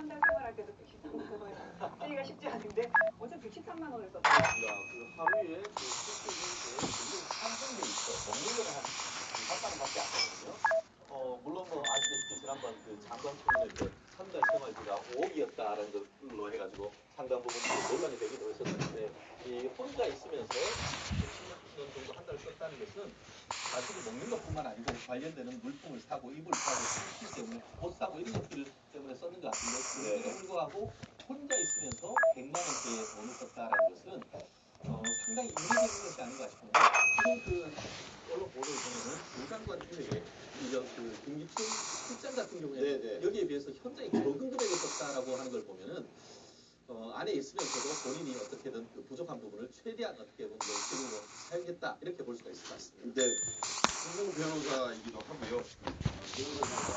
한 달 생활할 때도 113만 원 쓰기가 쉽지 않은데 어제 113만 원을 썼다. 그러니까 그 하루에 그 수준이 굉장히 상승돼 있어. 먹는 거는 한 2, 3만 원밖에 안 되거든요. 어, 물론 뭐 아시다시피 지난번 그 장관 총회 때한달 생활비가 5억이었다라는 걸로 해가지고 상당 부분 그 논란이 되기도 했었는데 이 혼자 있으면서 10만 원 정도 한 달 썼다는 것은 사실은 먹는 것뿐만 아니고 관련되는 물품을 사고 이불 사고 스킬 때문에 옷 사고 이런 것들 때문에 썼는 것 같은데 그럼에도 불구하고 혼자 있으면서 100만 원대의 돈을 썼다라는 것은 어, 상당히 이례적인 것이 아닌가 싶은데 지금 그 언론 보도를 보면은 불장관 중에 이런 그 김기춘 실장 같은 경우에 네네. 여기에 비해서 현장에 적은 금액을 썼다라고 하는 걸 보면은 어, 안에 있으면서도 본인이 어떻게든 그 부족한 부분을 최대한 어떻게 보면 지금으로 사용했다 이렇게 볼 수가 있을 것 같습니다. 네, 신동 변호사이기도 하고요. 어, 변호사님과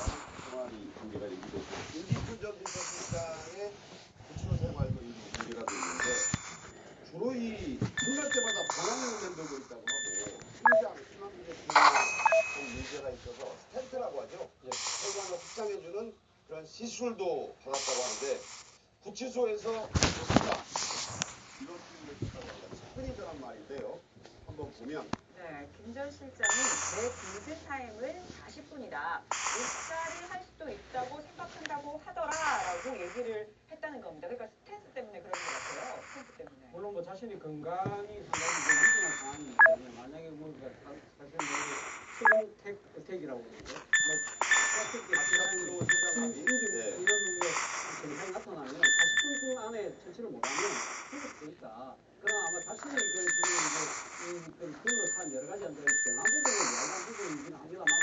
생활이 관계가 있기도 하고 김기춘 전 비서실장의 구치소 생활도 이 문제가 되는데 주로 이 끝날 때마다 방황을 만들고 있다고 하고 심장, 심환부계 등의 문제가 있어서 스탠트라고 하죠. 혈관을 확장해주는 그런 시술도 받았다고 하는데 구치소에서 좋습니다. 이런 식으로 했다고 합니다. 흔히 변한 말인데요. 한번 보면 네, 김전 실장이 내 골든 타임은 40분이다. 일자리 할 수도 있다고 생각한다고 하더라라고 얘기를 했다는 겁니다. 그러니까 스탠스 때문에 그런 것 같아요. 스탠스 때문에. 물론 뭐 자신이 건강이 상당히 좀 위중한 상황이기 때문에 만약에 뭐그 사- 사실 뭐 그러죠. 뭐 플라스틱 갑작스러운 심지 심장마비. 뭐 네. 이런 뭐 40분 안에 처치를 못하면 죽을 수도 있다. 그러나 아마 자신이 그 지금 이제 이그 근로 산 여러 가지 이제 변화 부분을 이야기한 부분이긴 합니다만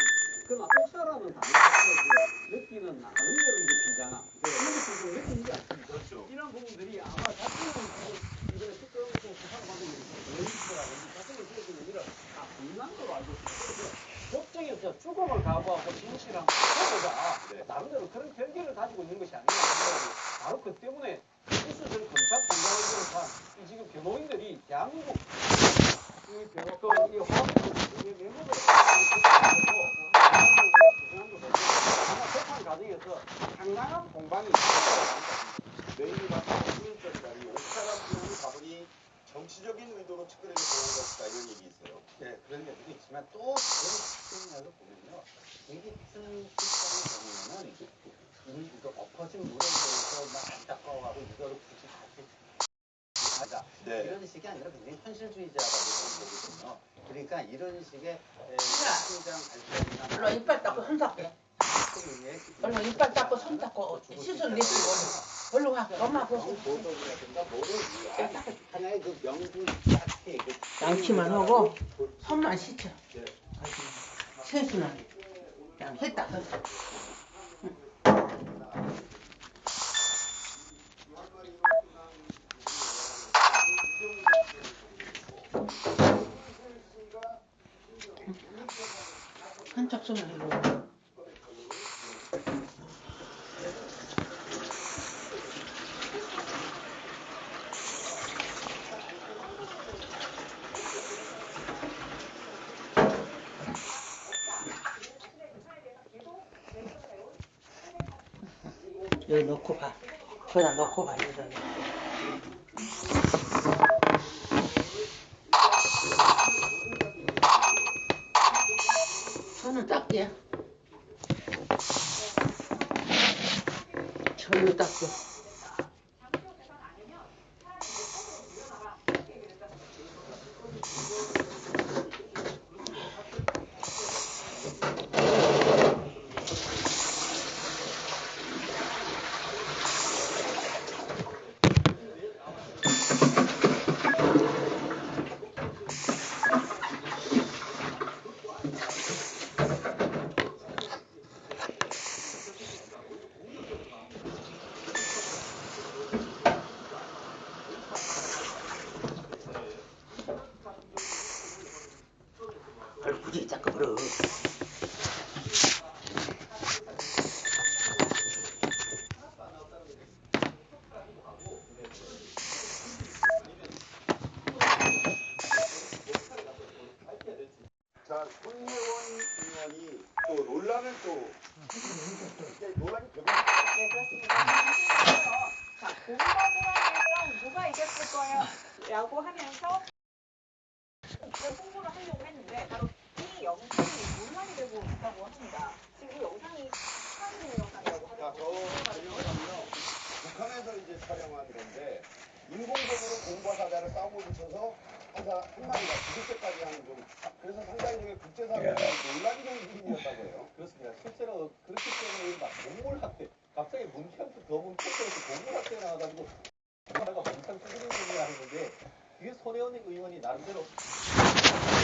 그러나 옥사라는 단어 자체에서 느끼는 나름대로 이제 비장함 이런 것도 좀 느끼지 않습니까? 그렇죠. 이런 부분들이 아마 자신은 지금 이번에 특검 수사를 받은 게 있어라든지 자신의 지금 일을 다 분명한 걸로 알고 있어요. 법정에서 죽음을 각오하고 진실한 해보자. 네. 나름대로 그런 결계를 가지고 있는 것이 아니냐 바로 그 때문에 수수들 검찰총장을 비롯한 이 지금 변호인들이 대한민국 이 변호 또이 화학이 외모를 아마 재판 과정에서 상당한 공방이 1일짜리 날이 옥사람 비용을 가보니 정치적인 의도로 측근에게 보낸 것이다 이런 얘기 있어요. 네, 그런 경우도 있지만 또 다른 측면에서 보면요. 김기춘 실장의 경우에는 이, 엎어진 대해서 막 안타까워하고 이거를 굳이 다시 하자. 네. 이런 식이 아니라 굉장히 현실주의자라고 보거든요. 그러니까 이런 식의 에, 팀장 발표나 얼른 이빨 닦고 손 닦게. 얼른 이빨 닦고 손 닦고 시술 내시고 얼른 와 엄마 그 위한 하나의 그 명분 자체 그 양치만 하고? 손만 씻혀. 세수는 그냥 했다 했다. 한쪽 손을 이거. 여기 넣고 봐. 거기다 넣고 봐. 이거. 손을 닦게. 손을 닦고. 굳이 자꾸 그러. 자, 손혜원 의원이 또 논란을 또 이게 논란이 되고 있어요. 네, 그렇습니다. 라고 하면서 이런 홍보를 하려고 했는데 바로 이 영상이 논란이 되고 있다고 합니다. 지금 이 영상이 사진 영상이라고 자, 하더라고요. 저 북한에서 이제 촬영한 건데, 인공적으로 공과 사자를 싸움을 붙여서 한, 사, 한 마리가 죽을 때까지 하는 좀, 그래서 상당히 저게 국제사회에 논란이 되는 그림이었다고 해요. 그렇습니다. 실제로 그렇기 때문에 이른바 동물 학대, 갑자기 문캠프 더 문캠프에서 동물 학대 나와가지고 누가가 멍청 찌르는 소리를 하는데 그게 손혜원 의원이 나름대로 사람을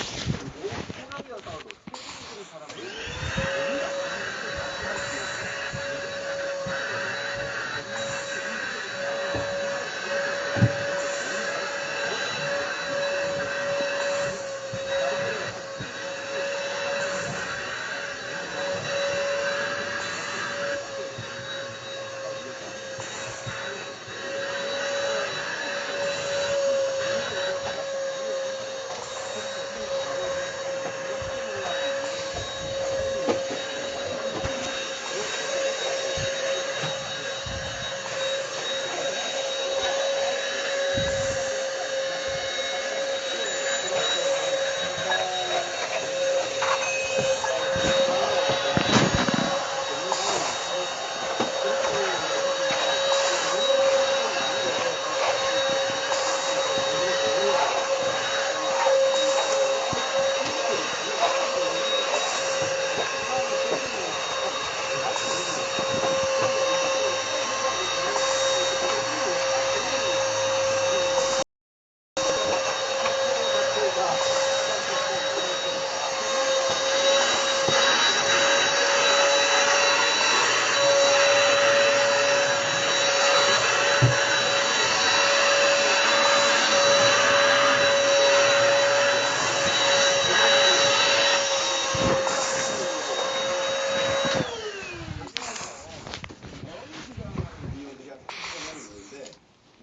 이유들이 한 30명 있는데,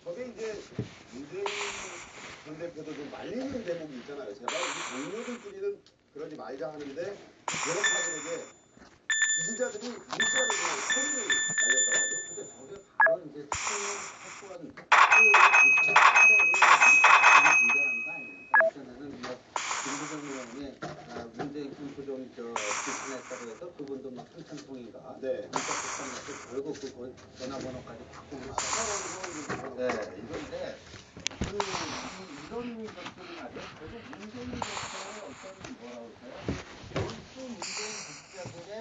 저게 이제 문재인 전 대표도 좀 말리는 대목이 있잖아요. 제발 우리 동료들끼리는 그러지 말자 하는데, 여러분들에게 지지자들이 그냥 소리를 날렸다고 하죠. 근데 저게 바로 이제 특정 사건 그 사례를 분별하는 거 아닙니까? 예전에는 뭐 김부정 의원이 아, 문재인 캠프 좀저 비판했다고 해서 그분도 막 삼천 통인가 네. 문자 비판해서 결국 그 번- 전화번호까지 바꾸고 시작하고 네, 이건데 그 이, 이런 것들이 말이에요. 결국 문재인 대표의 어떤 뭐라고 할까요? 원수 문재인 지지자들의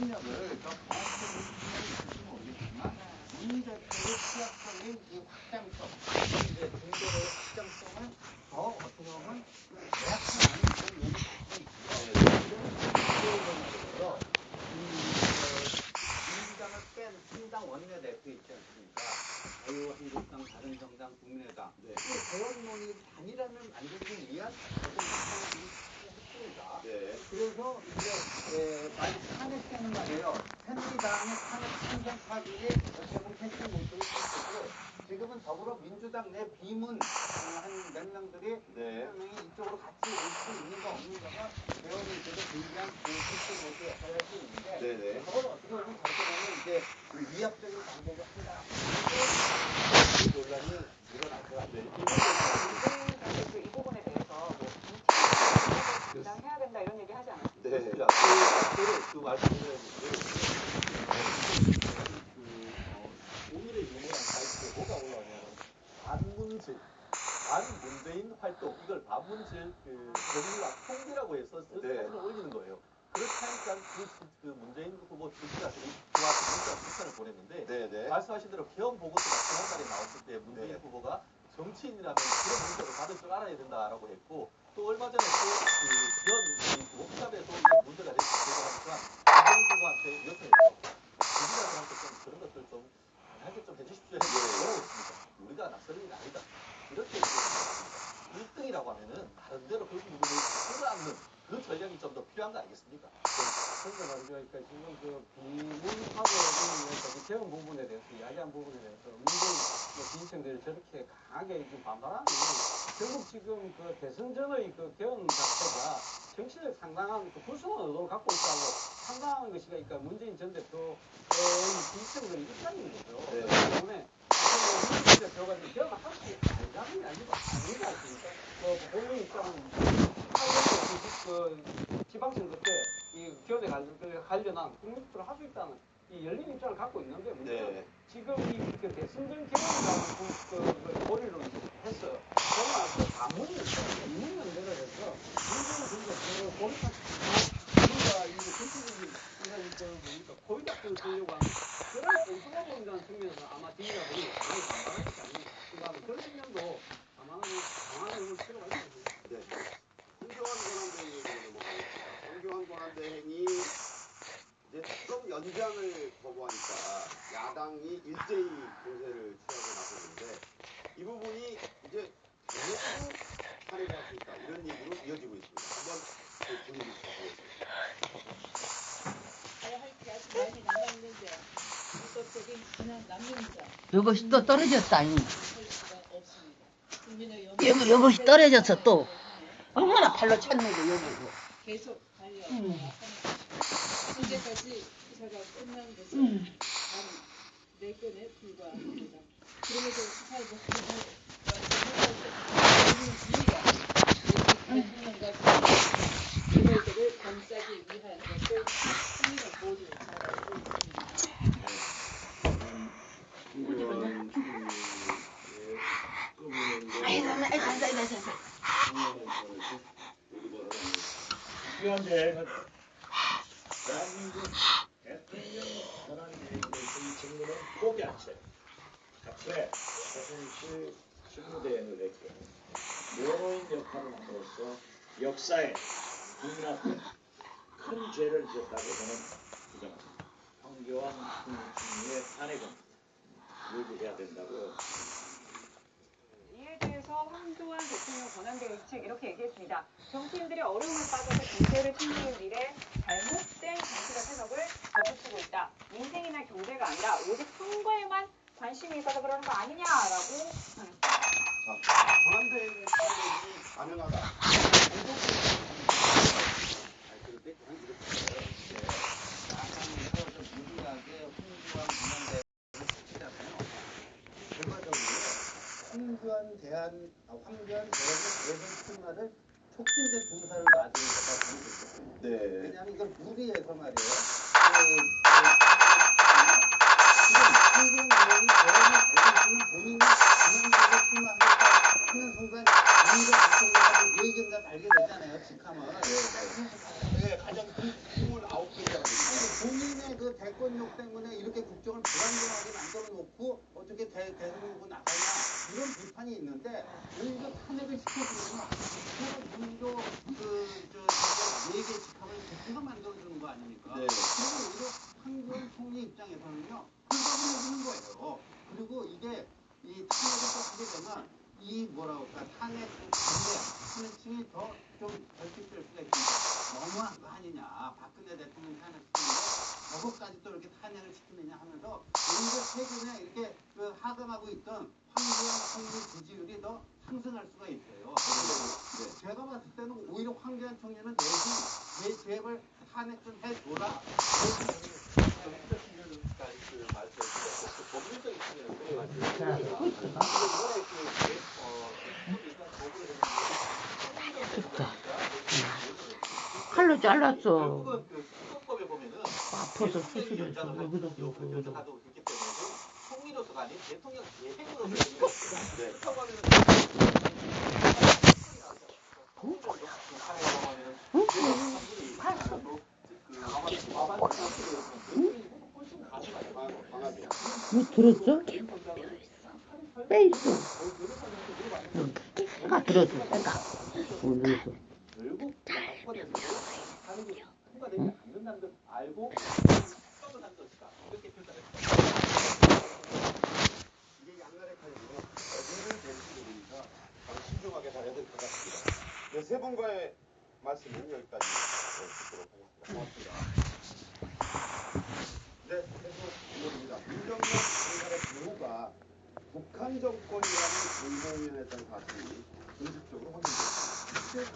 그 의식력을 더 강화시키는 측면이 있을지 모르겠지만 문 대표의 취약성인 이 확장성, 이제 중도의 확장성을 더 어떻게 보면 계약하는 그런 면이 갖고 있고요. 민주당을 뺀 신당 원내대표 있지 않습니까? 자유한국당, 바른정당, 국민의당 네. 이 대원론이 단일화를 만들기 위한 어떤 핵심이다. 네. 그래서 이제 에, 많이 탄핵되는 말이에요. 새누리당의 탄핵 신선 파기에 결국 핵심 모습을 쳤고 지금은 더불어민주당 내 비문 어, 한몇 명들이 네. 몇 명이 이쪽으로 같이 올 수 있는가 없는가가 대원이 이제도 굉장한 그 핵심 모습 역할을 할수 있는데 네네. 그걸 어떻게 보면 보면 이제 그 위압적인 방법을 한다. 이 논란이 일어날 것 같아요. 문재인 전 대표 이 부분에 대해서 뭐 중단해야 된다 이런 얘기 하지 않았습니까? 네. 그, 그, 그 말씀을 그, 어, 오늘의 유명한 사이트에 뭐가 올라오냐면 반문질, 반문재인 활동 이걸 반문질 그 정리와 통계라고 해서 그 네. 사진을 올리는 거예요. 그렇게 하니까 그, 지- 그 문재인 후보 지지자들이 저한테 문자 추천을 보냈는데 네네. 말씀하신 대로 개헌 보고서가 지난달에 나왔을 때 문재인 네. 후보가 정치인이라면 그런 문제도 받을 줄 알아야 된다라고 했고 또 얼마 전에 또그 이 워크샵에서 문제가 되고 하니까 문재인 후보한테 요청했죠. 지지자들한테 좀 그런 것들 좀 하게 좀 해주십시오 해서 네. 뭐라고 했습니까? 우리가 나설 일이 아니다. 이렇게 얘기했습니다. 1등이라고 하면은 나름대로 그 부분을 끌어안는 그 전략이 좀 더 필요한 거 아니겠습니까? 그런데 말이죠. 그러니까 지금 그 비문하고는 저기 개헌 부분에 대해서 이야기한 부분에 대해서 문재인 뭐 지지층들이 저렇게 강하게 지금 반발하는 건 결국 지금 그 대선 전의 그 개헌 자체가 정치적 상당한 그 불순한 의도를 갖고 있다고 판단하는 것이니까 그러니까 문재인 전 대표의 지지층들이 있다는 거죠. 네. 그렇기 때문에 뭐 문재인 대표가 지금 개헌을 할수 아니라는 게 아니고 있다는 그 지방선거 때 이그 관련한 국민투표를 할 수 있다는 이 열린 입장을 갖고 있는데 문제는 네. 지금 이 그 대선전 개헌이라는 그, 그, 그고리로 해서 정말 그 가문이 있문연대를 해서 문재인 정부 그 고리가 우리가 이 정치적인 이런 그 뭡니까 고위 잡고 되려고 하는 그런 엉뚱한 보인다는 측면에서 아마 지지자들이 많이 반발할 것 아닌가 그런 측면도 감안하고 감안해 볼 필요가 있습니다. 네. 황교안 권한대행으로 넘어가겠습니다. 황교안 권한대행이 이제 특검 연장을 거부하니까 야당이 일제히 공세를 취하고 나섰는데 이 부분이 이제 대내로 탄핵을 할수 있다 이런 얘기로 이어지고 있습니다. 한번 그 그냥 남용자 이것이 또 떨어졌다니. 염원 여기, 이것이 떨어졌어, 또. 얼마나 발로 찼는데, 여기고. 계속 달려와야 음. 수사가 끝난 것은 음. 단 4건에 불과합니다. 그럼에도 수사를 우리가 대통령과 그들을 감싸기 위한 것을 국민의 모두 잘 알고 있습니다. 아이고, 아이고, 아이고, 아이고, 아이고. 위원장은 대한민국 포기한 채 자체 최순실 직무대행을 했고 묘로인 역할을 함으로써 역사에 국민한테 큰 죄를 지었다고 저는 주장합니다. 황교안 총리의 탄핵은 요구해야 된다고 이에 대해서 황교안 대통령 권한대행책 이렇게 얘기했습니다. 정치인들이 어려움에 빠져서 경제를 챙기는 일에 잘못 된 정치적 해석을 덧붙이고 있다. 민생이나 경제가 아니라 오직 선거에만 관심이 있어서 그러는 거 아니냐라고 탄핵이 가능하다. 황교안 대한 아, 황교안 대안의 대선 출마를 촉진제 그렇게 봅니다. 네. 왜냐하면 이걸 무리해서 말이에요. 그, 그, 지금 의원이 대안을 알고 있으면 본인이 지난번에 출마하겠다 하는 순간 민주당 대통령하고 네 얘기인가 달게 되잖아요. 직함을. 네, 가장 큰 힘을 아홉 개라고 본 대권력 때문에 이렇게 국정을 불안정하게 만들어 놓고 어떻게 대, 대선 후보 나가냐 이런 비판이 있는데 오히려 탄핵을 시켜주면 오히려 그저 네개 직함을 국회가 만들어 주는 거 아닙니까? 네. 그리고 오히려 황교안 총리 입장에서는요 hul감을 해주는 거예요. 그리고 이게 이 탄핵을 또 하게 되면 이 뭐라고 할까 탄핵 그 반대 탄핵층이 더좀 결집될 수가 있습니다. 너무한 거 아니냐 박근혜 대통령 탄핵시키는데 저것까지 또 이렇게 탄핵을 시키느냐 하면서 오히려 최근에 이렇게 그 하강하고 있던 황교안 총리 지지율이 더 상승할 수가 있어요. 그래서 제가 봤을 때는 오히려 황교안 총리는 대신 제 제발 탄핵 좀 해줘라. 했는데 칼로 잘랐어. 아파서 대통령이 수술했어. 연장을 할 여기도 수 그렇고, 여기도 연장하도 그렇기 때문에 그 총리로서가 아닌 대통령 대행으로서 네. 그 뭐 들었어? 빼 있어. 빼가 들었어, 빼가. 네, 세 분과의 말씀은 여기까지 네, 듣도록 하겠습니다. 고맙습니다. 네, 이어집니다. 문정면 장관의 배우가 북한 정권이라는 공공연했던 사실이 공식적으로 확인됐습니다.